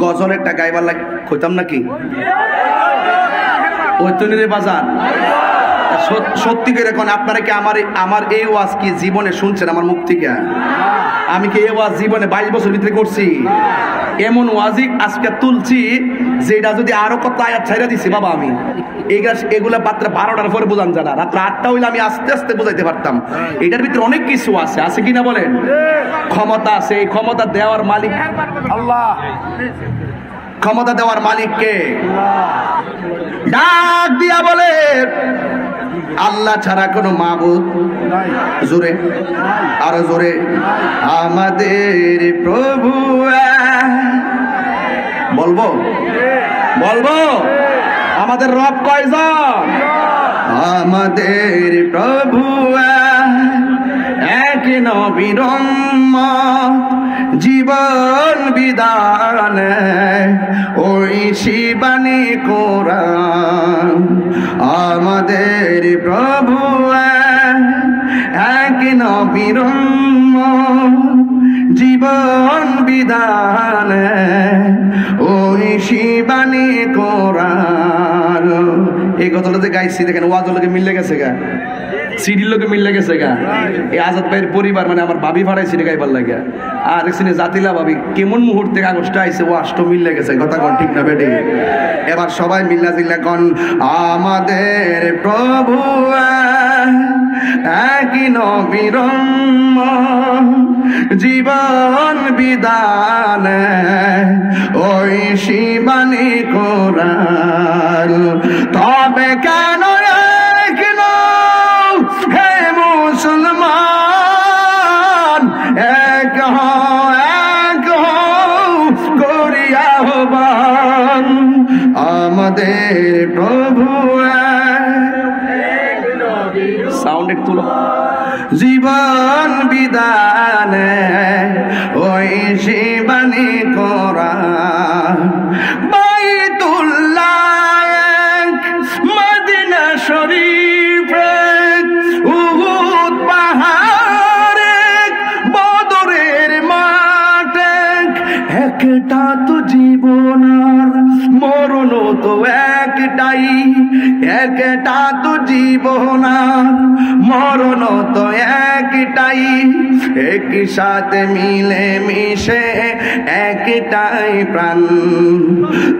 গজল টাকা এবার লাগে কইতাম নাকি? ওই বাজার। সত্যি করে এখন আপনারা কি আমার আমার এই ওয়াজ কি জীবনে শুনছেন আমার মুখ থেকে? আমি কি এই ওয়াজ জীবনে বাইশ বছর ভিতরে করছি? এমন ওয়াজিক আজকে তুলছি যেটা যদি আরও কত আয়াত ছাইরা দিছি বাবা আমি। এইগুলা এগুলা রাত্রে বারোটার পরে বোঝান জানা রাত্রে আটটা হইলে আমি আস্তে আস্তে বোঝাইতে পারতাম। এটার ভিতরে অনেক কিছু আছে আছে কিনা বলেন? ক্ষমতা আছে এই ক্ষমতা দেওয়ার মালিক আল্লাহ। ক্ষমতা দেওয়ার মালিককে ডাক দিয়া বলে আল্লাহ ছাড়া কোনো মাবুদ জোরে। আরও জোরে। আমাদের প্রভু। বলব? বলব? আমাদের রব কয়জন? আমাদের প্রভু এক। নবীর জীবন বিদান ওই শিবানী কোরআন। আমাদের প্রভু এক নবীর জীবন বিধান। ওই শিবানী কোরআন এই কথাটা যে গাইছি, দেখেন ওয়াজ লোকে মিললে গেছে গা। সিডির লোকে মিললে গেছে গা। এই আজাদ ভাইয়ের পরিবার মানে আমার ভাবি ভাড়াই সিডি গাইবার লাগে আর দেখছি জাতিলা ভাবি কেমন মুহূর্তে কাগজটা আইছে, ও আষ্ট মিললে গেছে, কথা কন ঠিক না বেটে? এবার সবাই মিল্লা জিল্লা কন, আমাদের প্রভু একই নবীর জীবন বিধান, ওই শিবানী কোরআন করিয়া হবান আমাদের প্রভু সাউন্ড একটু তুলো। জীবন বিদানে ওই শিবানী করা বাইতুল্লাহ এক, তো একটাই, একটা তো না মরণ তো একটাই, একই সাথে মিলে মিশে একটাই প্রাণ।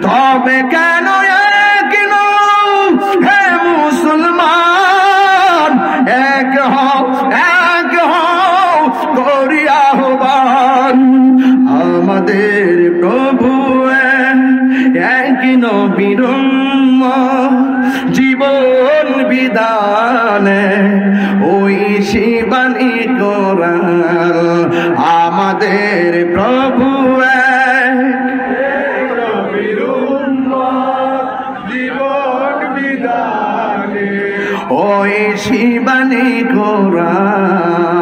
তবে কেন নবীর জীবন বিধানে ওই শিবানী কোরআন আমাদের প্রভু বিদানে ওই শিবানী কোরআন